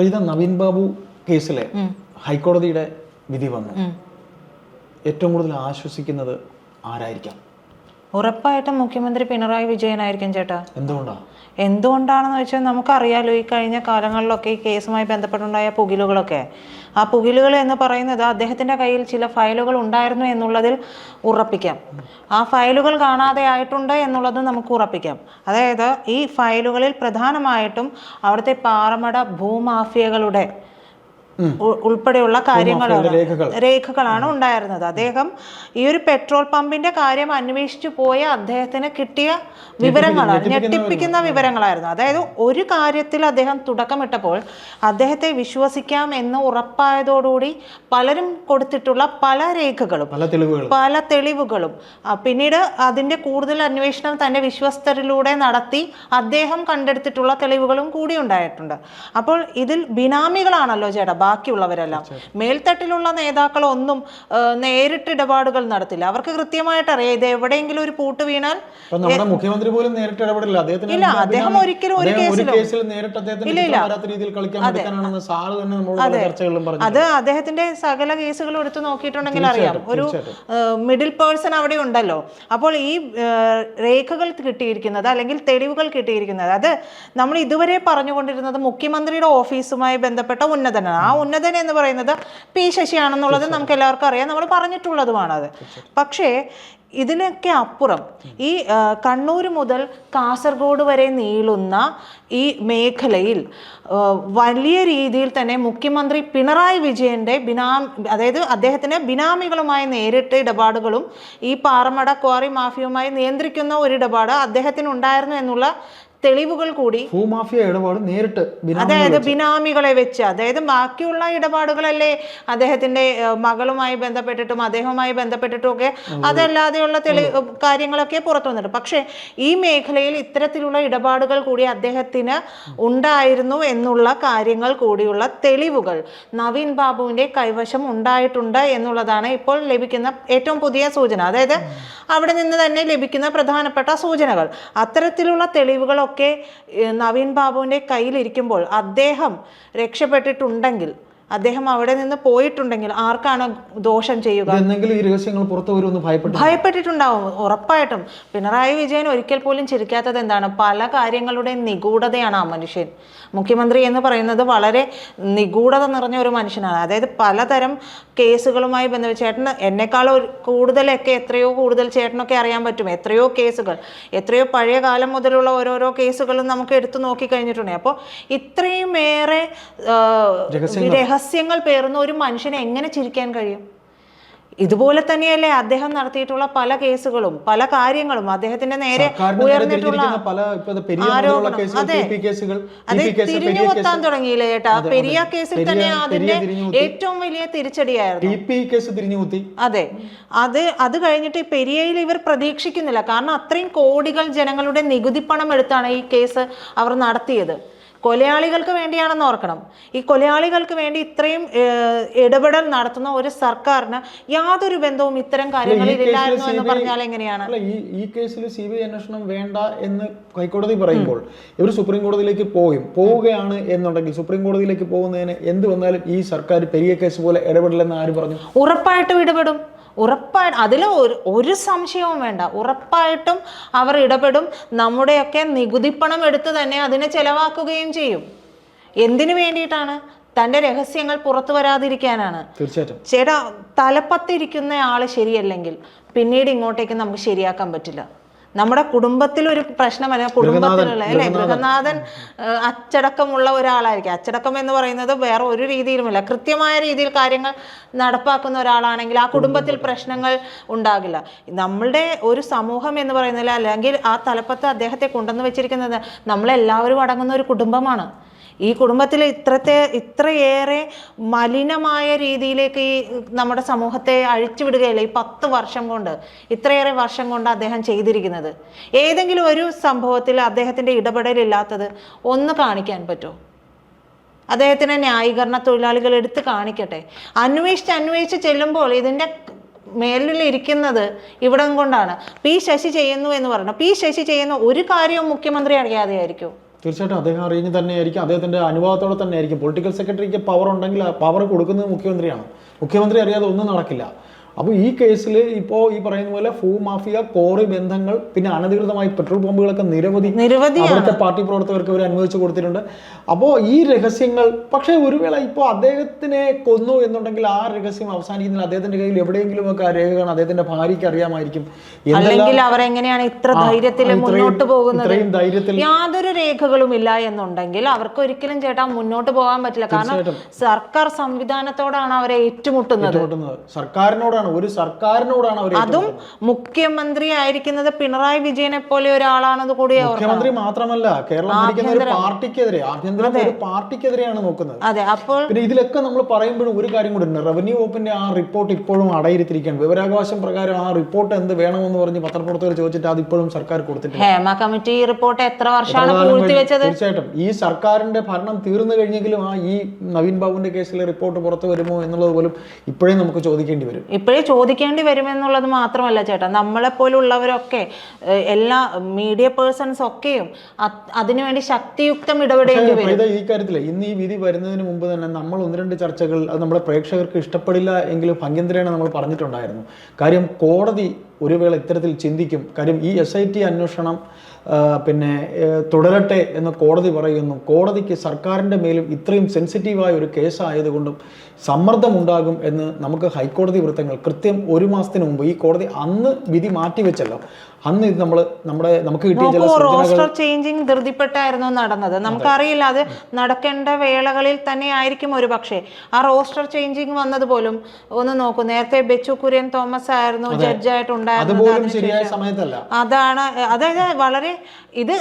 പ്രീത നവീൻ ബാബു കേസിലെ ഹൈക്കോടതിയുടെ വിധി വന്നു. ഏറ്റവും കൂടുതൽ ആശ്വസിക്കുന്നത് ആരായിരിക്കാം? ഉറപ്പായിട്ടും മുഖ്യമന്ത്രി പിണറായി വിജയനായിരിക്കും ചേട്ടാ. എന്തുകൊണ്ടാണ് എന്തുകൊണ്ടാണെന്ന് വെച്ചാൽ നമുക്കറിയാലോ ഈ കഴിഞ്ഞ കാലങ്ങളിലൊക്കെ ഈ കേസുമായി ബന്ധപ്പെട്ടുണ്ടായ പുകിലുകളൊക്കെ. ആ പുകിലുകൾ എന്ന് പറയുന്നത് അദ്ദേഹത്തിന്റെ കയ്യിൽ ചില ഫയലുകൾ ഉണ്ടായിരുന്നു എന്നുള്ളതിൽ ഉറപ്പിക്കാം. ആ ഫയലുകൾ കാണാതെ ആയിട്ടുണ്ട് എന്നുള്ളത് നമുക്ക് ഉറപ്പിക്കാം. അതായത് ഈ ഫയലുകളിൽ പ്രധാനമായിട്ടും അവിടുത്തെ പാറമട ഭൂമാഫിയകളുടെ ഉൾപ്പെടെയുള്ള കാര്യങ്ങളാണ്. രേഖകളാണ് ഉണ്ടായിരുന്നത്. അദ്ദേഹം ഈ ഒരു പെട്രോൾ പമ്പിന്റെ കാര്യം അന്വേഷിച്ചു പോയ അദ്ദേഹത്തിന് കിട്ടിയ വിവരങ്ങളാണ്. ഞെട്ടിപ്പിക്കുന്ന വിവരങ്ങളായിരുന്നു. അതായത് ഒരു കാര്യത്തിൽ അദ്ദേഹം തുടക്കമിട്ടപ്പോൾ അദ്ദേഹത്തെ വിശ്വസിക്കാം എന്ന് ഉറപ്പായതോടുകൂടി പലരും കൊടുത്തിട്ടുള്ള പല രേഖകളും പല തെളിവുകളും. പിന്നീട് അതിന്റെ കൂടുതൽ അന്വേഷണം തന്റെ വിശ്വസ്തരിലൂടെ നടത്തി അദ്ദേഹം കണ്ടെടുത്തിട്ടുള്ള തെളിവുകളും കൂടി ഉണ്ടായിട്ടുണ്ട്. അപ്പോൾ ഇതിൽ ബിനാമികളാണല്ലോ ചേട്ടാ. ബാക്കിയുള്ളവരെല്ലാം. മേൽത്തട്ടിലുള്ള നേതാക്കളൊന്നും ഒന്നും നേരിട്ട് ഇടപാടുകൾ നടത്തില്ല. അവർക്ക് കൃത്യമായിട്ട് അറിയാം ഇത് എവിടെയെങ്കിലും ഒരു പൂട്ട് വീണാൽ നമ്മുടെ മുഖ്യമന്ത്രി പോലും നേരിട്ട് ഇടപെടില്ല. ഇല്ല, അദ്ദേഹം ഒരിക്കലും ഒരു കേസിലും- നേരിട്ട് രീതിയിൽ കളിക്കാൻ അത്. അദ്ദേഹത്തിന്റെ സകല കേസുകളും എടുത്തു നോക്കിയിട്ടുണ്ടെങ്കിൽ അറിയാം. ഒരു മിഡിൽ പേഴ്സൺ അവിടെ ഉണ്ടല്ലോ. അപ്പോൾ ഈ രേഖകൾ കിട്ടിയിരിക്കുന്നത് അല്ലെങ്കിൽ തെളിവുകൾ കിട്ടിയിരിക്കുന്നത് അത് നമ്മൾ ഇതുവരെ പറഞ്ഞുകൊണ്ടിരുന്നത് മുഖ്യമന്ത്രിയുടെ ഓഫീസുമായി ബന്ധപ്പെട്ട ഉന്നതനാണ്. ആ ഉന്നതൻ എന്ന് പറയുന്നത് പി ശശിയാണെന്നുള്ളത് നമുക്ക് എല്ലാവർക്കും അറിയാം. നമ്മൾ പറഞ്ഞിട്ടുള്ളതുമാണത് പക്ഷേ ഇതിനൊക്കെ അപ്പുറം ഈ കണ്ണൂർ മുതൽ കാസർഗോഡ് വരെ നീളുന്ന ഈ മേഖലയിൽ വലിയ രീതിയിൽ തന്നെ മുഖ്യമന്ത്രി പിണറായി വിജയന്റെ ബിനാം അതായത് അദ്ദേഹത്തിന് ബിനാമികളുമായി നേരിട്ട് ഇടപാടുകളും ഈ പാറമട ക്വാറി മാഫിയുമായി നിയന്ത്രിക്കുന്ന ഒരു ഇടപാട് അദ്ദേഹത്തിന് ഉണ്ടായിരുന്നു എന്നുള്ള തെളിവുകൾ കൂടി ഭൂമാഫിയ ഇടപാട് നേരിട്ട് അതായത് ബിനാമികളെ വെച്ച്. അതായത് ബാക്കിയുള്ള ഇടപാടുകളല്ലേ അദ്ദേഹത്തിന്റെ മകളുമായി ബന്ധപ്പെട്ടിട്ടും അദ്ദേഹവുമായി ബന്ധപ്പെട്ടിട്ടും ഒക്കെ അതല്ലാതെയുള്ള തെളി കാര്യങ്ങളൊക്കെ പുറത്തു വന്നിട്ട് പക്ഷേ ഈ മേഖലയിൽ ഇത്തരത്തിലുള്ള ഇടപാടുകൾ കൂടി അദ്ദേഹത്തിന് ഉണ്ടായിരുന്നു എന്നുള്ള കാര്യങ്ങൾ കൂടിയുള്ള തെളിവുകൾ നവീൻ ബാബുവിന്റെ കൈവശം ഉണ്ടായിട്ടുണ്ട് എന്നുള്ളതാണ് ഇപ്പോൾ ലഭിക്കുന്ന ഏറ്റവും പുതിയ സൂചന. അതായത് അവിടെ നിന്ന് തന്നെ ലഭിക്കുന്ന പ്രധാനപ്പെട്ട സൂചനകൾ. അത്തരത്തിലുള്ള തെളിവുകളൊക്കെ ഏഹ്, നവീൻ ബാബുവിന്റെ കയ്യിലിരിക്കുമ്പോൾ അദ്ദേഹം രക്ഷപ്പെട്ടിട്ടുണ്ടെങ്കിൽ അദ്ദേഹം അവിടെ നിന്ന് പോയിട്ടുണ്ടെങ്കിൽ ആർക്കാണ് ദോഷം ചെയ്യുക? എന്തെങ്കിലും ഈ രഹസ്യങ്ങൾ പുറത്തു വരുമെന്ന് ഭയപ്പെട്ടു ഭയപ്പെട്ടിട്ടുണ്ടാവും ഉറപ്പായിട്ടും. പിണറായി വിജയൻ ഒരിക്കൽ പോലും ചിരിക്കാത്തത് എന്താണ്? പല കാര്യങ്ങളുടെ നിഗൂഢതയാണ് ആ മനുഷ്യൻ. മുഖ്യമന്ത്രി എന്ന് പറയുന്നത് വളരെ നിഗൂഢത നിറഞ്ഞ ഒരു മനുഷ്യനാണ്. അതായത് പലതരം കേസുകളുമായി ബന്ധപ്പെട്ട് ചേട്ടന് എന്നെക്കാൾ ഒരു കൂടുതലൊക്കെ എത്രയോ കൂടുതൽ ചേട്ടനൊക്കെ അറിയാൻ പറ്റും. എത്രയോ കേസുകൾ എത്രയോ പഴയ കാലം മുതലുള്ള ഓരോരോ കേസുകളും നമുക്ക് എടുത്തു നോക്കി കഴിഞ്ഞിട്ടുണ്ട് അപ്പോൾ ഇത്രയും ഏറെ ആ, രഹസ്യങ്ങൾ പേറുന്ന ഒരു മനുഷ്യനെ എങ്ങനെ ചിരിക്കാൻ കഴിയും? ഇതുപോലെ തന്നെയല്ലേ അദ്ദേഹം നടത്തിയിട്ടുള്ള പല കേസുകളും പല കാര്യങ്ങളും. അദ്ദേഹത്തിന്റെ നേരെ ഉയർന്നിട്ടുള്ള അതെ. തിരിഞ്ഞു കൊത്താൻ തുടങ്ങിയില്ലേ ചേട്ടാ പെരിയ കേസിൽ തന്നെ അതിന്റെ ഏറ്റവും വലിയ തിരിച്ചടിയായിരുന്നു. അതെ. അത് അത് കഴിഞ്ഞിട്ട് പെരിയയിൽ ഇവർ പ്രതീക്ഷിക്കുന്നില്ല. കാരണം അത്രയും കോടികൾ ജനങ്ങളുടെ നികുതി പണം എടുത്താണ് ഈ കേസ് അവർ നടത്തിയത്. കൊലയാളികൾക്ക് വേണ്ടിയാണെന്ന് ഓർക്കണം. ഈ കൊലയാളികൾക്ക് വേണ്ടി ഇത്രയും ഇടപെടൽ നടത്തുന്ന ഒരു സർക്കാരിന് യാതൊരു ബന്ധവും ഇത്തരം കാര്യങ്ങളിൽ ഇല്ലായിരുന്നു എന്ന് പറഞ്ഞാൽ എങ്ങനെയാണ്? ഈ ഈ കേസിൽ സി ബി ഐ അന്വേഷണം വേണ്ട എന്ന് ഹൈക്കോടതി പറയുമ്പോൾ ഇവർ സുപ്രീം കോടതിയിലേക്ക് പോയും. പോവുകയാണ് എന്നുണ്ടെങ്കിൽ സുപ്രീം കോടതിയിലേക്ക് പോകുന്നതിന് എന്ത് വന്നാലും ഈ സർക്കാർ പെരിയ കേസ് പോലെ ഇടപെടില്ലെന്ന് ആര് പറഞ്ഞു? ഉറപ്പായിട്ടും ഇടപെടും. ഉറപ്പായിട്ട് അതിൽ ഒരു ഒരു സംശയവും വേണ്ട. ഉറപ്പായിട്ടും അവർ ഇടപെടും. നമ്മുടെയൊക്കെ നികുതിപ്പണം എടുത്ത് തന്നെ അതിനെ ചെലവാക്കുകയും ചെയ്യും. എന്തിനു വേണ്ടിയിട്ടാണ്? തന്റെ രഹസ്യങ്ങൾ പുറത്തു വരാതിരിക്കാനാണ്. തീർച്ചയായിട്ടും. ചേട്ടാ തലപ്പത്തിരിക്കുന്ന ആൾ ശരിയല്ലെങ്കിൽ പിന്നീട് ഇങ്ങോട്ടേക്ക് നമുക്ക് ശരിയാക്കാൻ പറ്റില്ല. നമ്മുടെ കുടുംബത്തിൽ ഒരു പ്രശ്നമല്ല കുടുംബത്തിലുള്ള അല്ലെ? ഗൃഹനാഥൻ അച്ചടക്കമുള്ള ഒരാളായിരിക്കും. അച്ചടക്കം എന്ന് പറയുന്നത് വേറെ ഒരു രീതിയിലുമില്ല. കൃത്യമായ രീതിയിൽ കാര്യങ്ങൾ നടപ്പാക്കുന്ന ഒരാളാണെങ്കിൽ ആ കുടുംബത്തിൽ പ്രശ്നങ്ങൾ ഉണ്ടാകില്ല. നമ്മളുടെ ഒരു സമൂഹം എന്ന് പറയുന്നില്ല അല്ലെങ്കിൽ ആ തലപ്പത്ത് അദ്ദേഹത്തെ കൊണ്ടുവന്ന് വെച്ചിരിക്കുന്നത് നമ്മളെല്ലാവരും അടങ്ങുന്ന ഒരു കുടുംബമാണ്. ഈ കുടുംബത്തിൽ ഇത്രത്തെ ഇത്രയേറെ മലിനമായ രീതിയിലേക്ക് ഈ നമ്മുടെ സമൂഹത്തെ അഴിച്ചുവിടുകയല്ല ഈ പത്ത് വർഷം കൊണ്ട് ഇത്രയേറെ വർഷം കൊണ്ട് അദ്ദേഹം ചെയ്തിരിക്കുന്നത്? ഏതെങ്കിലും ഒരു സംഭവത്തിൽ അദ്ദേഹത്തിന്റെ ഇടപെടലില്ലാത്തത് ഒന്ന് കാണിക്കാൻ പറ്റുമോ അദ്ദേഹത്തിന് ന്യായീകരണ തൊഴിലാളികൾ എടുത്ത് കാണിക്കട്ടെ. അന്വേഷിച്ച് അന്വേഷിച്ച് ചെല്ലുമ്പോൾ ഇതിന്റെ മേലിലിരിക്കുന്നത് ഇവിടം കൊണ്ടാണ്. പി ശശി ചെയ്യുന്നു എന്ന് പറഞ്ഞു. പി ശശി ചെയ്യുന്ന ഒരു കാര്യവും മുഖ്യമന്ത്രി അറിയാതെയായിരിക്കും. തീർച്ചയായിട്ടും അദ്ദേഹം അറിഞ്ഞ് തന്നെയായിരിക്കും. അദ്ദേഹത്തിന്റെ അനുവാദത്തോടെ തന്നെയായിരിക്കും. പൊളിറ്റിക്കൽ സെക്രട്ടറിക്ക് പവർ ഉണ്ടെങ്കിൽ പവർ കൊടുക്കുന്നത് മുഖ്യമന്ത്രിയാണ്. മുഖ്യമന്ത്രി അറിയാതെ ഒന്നും നടക്കില്ല. അപ്പോൾ ഈ കേസിൽ ഇപ്പോൾ ഈ പറയുന്ന പോലെ ഭൂ മാഫിയ കോറി ബന്ധങ്ങൾ പിന്നെ അനധികൃതമായി പെട്രോൾ പമ്പുകളൊക്കെ നിരവധി നിരവധി അവിടുത്തെ പാർട്ടി പ്രവർത്തകർക്ക് അവർ അനുവദിച്ചു കൊടുത്തിട്ടുണ്ട്. അപ്പോൾ ഈ രഹസ്യങ്ങൾ പക്ഷേ ഒരു വേള ഇപ്പോൾ അദ്ദേഹത്തിനെ കൊന്നു എന്നുണ്ടെങ്കിൽ ആ രഹസ്യം അവസാനിക്കുന്നില്ല അദ്ദേഹത്തിന്റെ കയ്യിൽ എവിടെയെങ്കിലും ഒക്കെ ആ രേഖ കാണാൻ അദ്ദേഹത്തിന്റെ ഭാര്യയ്ക്ക് അറിയാമായിരിക്കും. അല്ലെങ്കിൽ അവർ എങ്ങനെയാണ് ഇത്ര ധൈര്യത്തിൽ മുന്നോട്ട് പോകുന്നത്? യാതൊരു രേഖകളും ഇല്ല എന്നുണ്ടെങ്കിൽ അവർക്ക് ഒരിക്കലും ചേട്ടാ മുന്നോട്ട് പോകാൻ പറ്റില്ല. കാരണം സർക്കാർ സംവിധാനത്തോടാണ് അവരെ ഏറ്റുമുട്ടുന്നത്. ഏറ്റുമുട്ടുന്നത്. സർക്കാരിനോടാണ് ഒരു സർക്കാരിനോടാണ് അവർ അതും മുഖ്യമന്ത്രി ആയിരിക്കുന്നത് പിണറായി വിജയനെ പോലെ ഒരാളാണെന്ന് കൂടി മുഖ്യമന്ത്രി മാത്രമല്ല കേരളം ഭരിക്കുന്ന ഒരു പാർട്ടിക്കെതിരെ ആഭ്യന്തരം ഒരു പാർട്ടിക്കെതിരെയാണ് നോക്കുന്നത്. അതെ അപ്പോൾ പിന്നെ ഇതിലൊക്കെ നമ്മൾ പറയുമ്പോഴും ഒരു കാര്യം കൂടി ഉണ്ട്. റവന്യൂ വകുപ്പിന്റെ ആ റിപ്പോർട്ട് ഇപ്പോഴും അടയിരിത്തിരിക്കുകയാണ് വിവരാവകാശം പ്രകാരം ആ റിപ്പോർട്ട് എന്ത് വേണമെന്ന് പറഞ്ഞ് പത്രപ്രവർത്തകർ ചോദിച്ചിട്ട് അത് ഇപ്പോഴും സർക്കാർ കൊടുത്തിട്ടില്ല. ഹേമ കമ്മിറ്റി റിപ്പോർട്ട് എത്ര വർഷമാണ് പൂഴ്ത്തിവെച്ചത് തീർച്ചയായിട്ടും. ഈ സർക്കാരിന്റെ ഭരണം തീർന്നു കഴിഞ്ഞെങ്കിലും ആ ഈ നവീൻ ബാബുവിന്റെ കേസിലെ റിപ്പോർട്ട് പുറത്തു വരുമോ എന്നുള്ളത് പോലും ഇപ്പോഴേ നമുക്ക് ചോദിക്കേണ്ടി വരും. ഇപ്പോഴേ ചോദിക്കേണ്ടി വരുമെന്നുള്ളത് മാത്രമല്ല ചേട്ടാ. നമ്മളെപ്പോലുള്ളവരൊക്കെ എല്ലാ മീഡിയ പേഴ്സൺസ് ഒക്കെയും അതിനുവേണ്ടി ശക്തിയുക്തം ഇടപെടേണ്ടി വരും. ഈ കാര്യത്തിൽ ഇന്ന് ഈ വിധി വരുന്നതിന് മുമ്പ് തന്നെ നമ്മൾ ഒന്ന് രണ്ട് ചർച്ചകൾ അത് നമ്മുടെ പ്രേക്ഷകർക്ക് ഇഷ്ടപ്പെടില്ല എങ്കിലും ഭംഗ്യന്തരേണ നമ്മൾ പറഞ്ഞിട്ടുണ്ടായിരുന്നു. കാര്യം കോടതി ഒരു വേള ഇത്തരത്തിൽ ചിന്തിക്കും. കാര്യം ഈ എസ് ഐ ടി അന്വേഷണം പിന്നെ തുടരട്ടെ എന്ന് കോടതി പറയുന്നു. കോടതിക്ക് സർക്കാരിന്റെ മേലും ഇത്രയും സെൻസിറ്റീവായ ഒരു കേസായതുകൊണ്ടും സമ്മർദ്ദമുണ്ടാകും എന്ന് നമുക്ക് ഹൈക്കോടതി വൃത്തങ്ങൾ കൃത്യം ഒരു മാസത്തിന് മുമ്പ് ഈ കോടതി അന്ന് വിധി മാറ്റിവെച്ചല്ലോ അന്ന് ഇത് നമ്മൾ നമ്മുടെ നമുക്ക് കിട്ടിയ ചില റോസ്റ്റർ ചേഞ്ചിങ് ധൃതിപ്പെട്ടായിരുന്നു നടന്നത്. നമുക്കറിയില്ല അത് നടക്കേണ്ട വേളകളിൽ തന്നെ ആയിരിക്കും ഒരു പക്ഷേ. ആ റോസ്റ്റർ ചേഞ്ചിങ് വന്നത് പോലും ഒന്ന് നോക്കൂ നേരത്തെ ബെച്ചു കുര്യൻ തോമസ് ആയിരുന്നു ജഡ്ജായിട്ടുണ്ടായിരുന്നത് അതാണ് അതായത് വളരെ ഇത്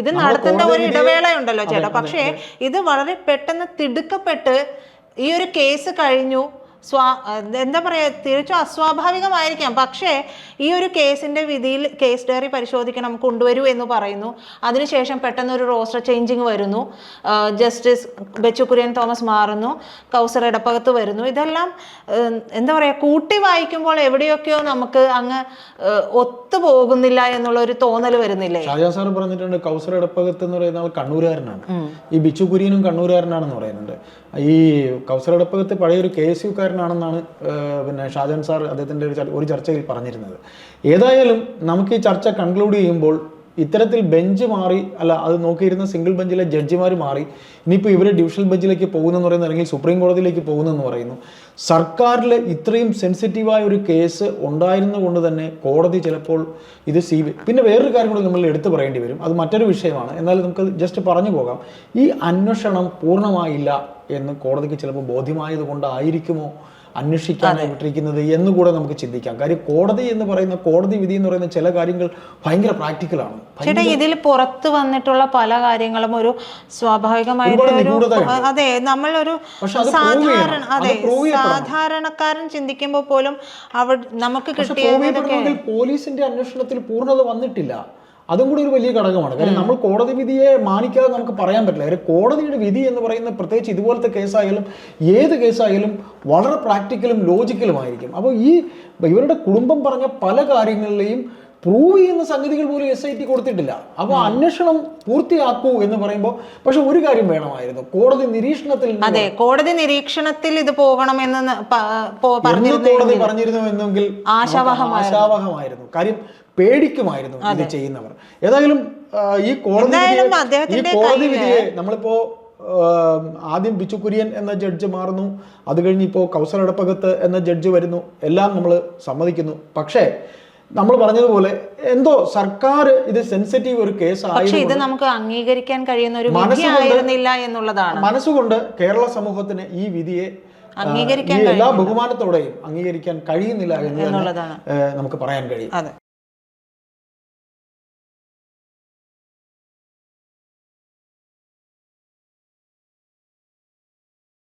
ഇത് നടത്തേണ്ട ഒരു ഇടവേളയുണ്ടല്ലോ ചേട്ടാ. പക്ഷേ ഇത് വളരെ പെട്ടെന്ന് തിടുക്കപ്പെട്ട് ഈ ഒരു കേസ് കഴിഞ്ഞു. സ്വാ എന്താ പറയുക തിരിച്ചും അസ്വാഭാവികമായിരിക്കാം. പക്ഷേ ഈ ഒരു കേസിന്റെ വിധിയിൽ കേസ് ഡയറി പരിശോധിക്കണം കൊണ്ടുവരൂ എന്ന് പറയുന്നു. അതിനുശേഷം പെട്ടെന്ന് ഒരു റോസ്റ്റർ ചേഞ്ചിങ് വരുന്നു. ജസ്റ്റിസ് ബെച്ചു കുര്യൻ തോമസ് മാറുന്നു. കൗസർ ഇടപ്പകത്ത് വരുന്നു. ഇതെല്ലാം എന്താ പറയുക കൂട്ടി വായിക്കുമ്പോൾ എവിടെയൊക്കെയോ നമുക്ക് അങ്ങ് ഒത്തുപോകുന്നില്ല എന്നുള്ള ഒരു തോന്നൽ വരുന്നില്ലേ? ഷാജാ സാർ പറഞ്ഞിട്ടുണ്ട് കൗസർ എടപ്പകത്ത് എന്ന് പറയുന്ന ആൾ കണ്ണൂരുകാരനാണ്. ഈ ബിച്ചു കുര്യനും കണ്ണൂരുകാരനാണെന്ന് പറയുന്നുണ്ട്. ഈ കൗസർ എടപ്പകത്ത് പഴയൊരു കെ എസ് യുക്കാരനാണെന്നാണ് പിന്നെ ഷാജൻ സാർ അദ്ദേഹത്തിന്റെ ഒരു ചർച്ചയിൽ പറഞ്ഞിരുന്നത്. ഏതായാലും നമുക്ക് ഈ ചർച്ച കൺക്ലൂഡ് ചെയ്യുമ്പോൾ ഇത്തരത്തിൽ ബെഞ്ച് മാറി അല്ല അത് നോക്കിയിരുന്ന സിംഗിൾ ബെഞ്ചിലെ ജഡ്ജിമാർ മാറി ഇനിയിപ്പോൾ ഇവർ ഡിവിഷണൽ ബെഞ്ചിലേക്ക് പോകുന്നെന്ന് പറയുന്നത് അല്ലെങ്കിൽ സുപ്രീം കോടതിയിലേക്ക് പോകുന്നെന്ന് പറയുന്നു. സർക്കാരിൽ ഇത്രയും സെൻസിറ്റീവായ ഒരു കേസ് ഉണ്ടായിരുന്ന കൊണ്ട് തന്നെ കോടതി ചിലപ്പോൾ ഇത് സി പിന്നെ വേറൊരു കാര്യം കൂടി നമ്മൾ എടുത്തു പറയേണ്ടി വരും. അത് മറ്റൊരു വിഷയമാണ്. എന്നാലും നമുക്ക് ജസ്റ്റ് പറഞ്ഞു പോകാം. ഈ അന്വേഷണം പൂർണമായില്ല എന്ന് കോടതിക്ക് ചിലപ്പോൾ ബോധ്യമായത് കൊണ്ടായിരിക്കുമോ അന്വേഷിക്കാൻ വിട്ടിരിക്കുന്നത് എന്ന് കൂടെ നമുക്ക് ചിന്തിക്കാം. കാര്യം കോടതി എന്ന് പറയുന്ന കോടതി വിധി എന്ന് പറയുന്ന ചില കാര്യങ്ങൾ ഭയങ്കര പ്രാക്ടിക്കലാണ് ചേട്ടാ ഇതിൽ പുറത്ത് വന്നിട്ടുള്ള പല കാര്യങ്ങളും ഒരു സ്വാഭാവികമായിട്ട് അതെ നമ്മളൊരു. സാധാരണ അത് സാധാരണക്കാരൻ ചിന്തിക്കുമ്പോൾ പോലും അവ നമുക്ക് കിട്ടിയ പോലീസിന്റെ അന്വേഷണത്തിൽ പൂർണത വന്നിട്ടില്ല. അതും കൂടി ഒരു വലിയ ഘടകമാണ്. കാര്യം നമ്മൾ കോടതി വിധിയെ മാനിക്കാതെ നമുക്ക് പറയാൻ പറ്റില്ല. കാര്യം കോടതിയുടെ വിധി എന്ന് പറയുന്ന പ്രത്യേകിച്ച് ഇതുപോലത്തെ കേസായാലും ഏത് കേസായാലും വളരെ പ്രാക്ടിക്കലും ലോജിക്കലും ആയിരിക്കും. അപ്പോൾ ഈ ഇവരുടെ കുടുംബം പറഞ്ഞ പല കാര്യങ്ങളിലെയും പ്രൂവ് ചെയ്യുന്ന സംഗതികൾ പോലും എസ് ഐ ടി കൊടുത്തിട്ടില്ല. അപ്പോൾ അന്വേഷണം പൂർത്തിയാക്കൂ എന്ന് പറയുമ്പോൾ പക്ഷെ ഒരു കാര്യം വേണമായിരുന്നു. കോടതി നിരീക്ഷണത്തിൽ അതെ കോടതി നിരീക്ഷണത്തിൽ ഇത് പോകണമെന്ന് കോടതി പറഞ്ഞിരുന്നു എന്നെങ്കിൽ ആശാവഹമായിരുന്നു. കാര്യം പേടിക്കുമായിരുന്നു ഇത് ചെയ്യുന്നവർ. ഏതായാലും ഈ കോടതി ഈ കോടതി വിധിയെ നമ്മളിപ്പോ ആദ്യം ബിച്ചു കുര്യൻ എന്ന ജഡ്ജ് മാറുന്നു. അത് കഴിഞ്ഞ് ഇപ്പോൾ കൗസർ എടപ്പകത്ത് എന്ന ജഡ്ജ് വരുന്നു. എല്ലാം നമ്മൾ സമ്മതിക്കുന്നു. പക്ഷേ നമ്മൾ പറഞ്ഞതുപോലെ എന്തോ സർക്കാർ ഇത് സെൻസിറ്റീവ് ഒരു കേസ് പക്ഷെ ഇത് നമുക്ക് അംഗീകരിക്കാൻ കഴിയുന്ന ഒരു എന്നുള്ളതാണ്. മനസ്സുകൊണ്ട് കേരള സമൂഹത്തിന് ഈ വിധിയെ അംഗീകരിക്കാൻ എല്ലാ ബഹുമാനത്തോടെയും അംഗീകരിക്കാൻ കഴിയുന്നില്ല എന്ന് എന്നുള്ളതാണ്. നമുക്ക് പറയാൻ കഴിയും.